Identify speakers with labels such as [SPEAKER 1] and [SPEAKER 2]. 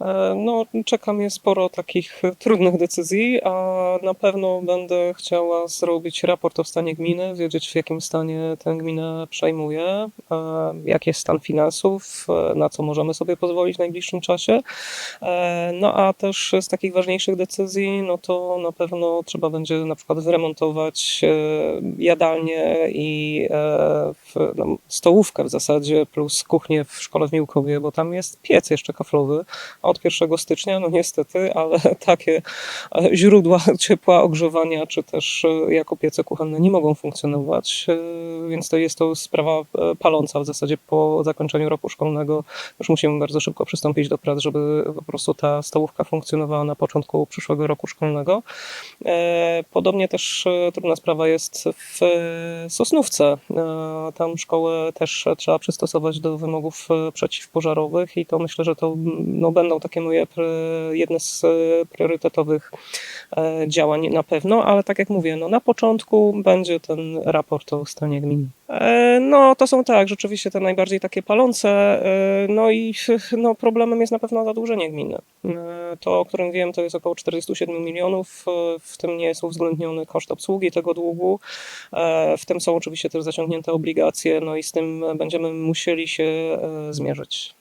[SPEAKER 1] E, No, czeka mnie sporo takich trudnych decyzji, a na pewno będę chciała zrobić raport o stanie gminy, wiedzieć w jakim stanie tę gminę przejmuje, e, jaki jest stan finansów, e, na co możemy sobie pozwolić w najbliższym czasie. No a też z takich ważniejszych decyzji, no to na pewno trzeba będzie na przykład wyremontować jadalnię i no, stołówkę w zasadzie, plus kuchnię w szkole w Miłkowie, bo tam jest piec jeszcze kaflowy, a od 1 stycznia, no niestety, ale takie źródła ciepła, ogrzewania, czy też e, jako piece kuchenne nie mogą funkcjonować, e, więc to jest to sprawa e, paląca w zasadzie po zakończeniu roku szkolnego. Już musimy bardzo szybko przystąpić do prac, żeby po prostu ta stołówka funkcjonowała na początku przyszłego roku szkolnego. Podobnie też trudna sprawa jest w Sosnówce. Tam szkołę też trzeba przystosować do wymogów przeciwpożarowych i to myślę, że to no, będą takie moje jedne z e, priorytetowych e, działań na pewno, ale tak jak mówię, no, na początku będzie ten raport o stanie gminy. E, No, to są tak, rzeczywiście te najbardziej takie palące. No i no, problemem jest na pewno zadłużenie gminy. To, o którym wiem, to jest około 47 milionów. W tym nie jest uwzględniony koszt obsługi tego długu. W tym są oczywiście też zaciągnięte obligacje, no i z tym będziemy musieli się zmierzyć.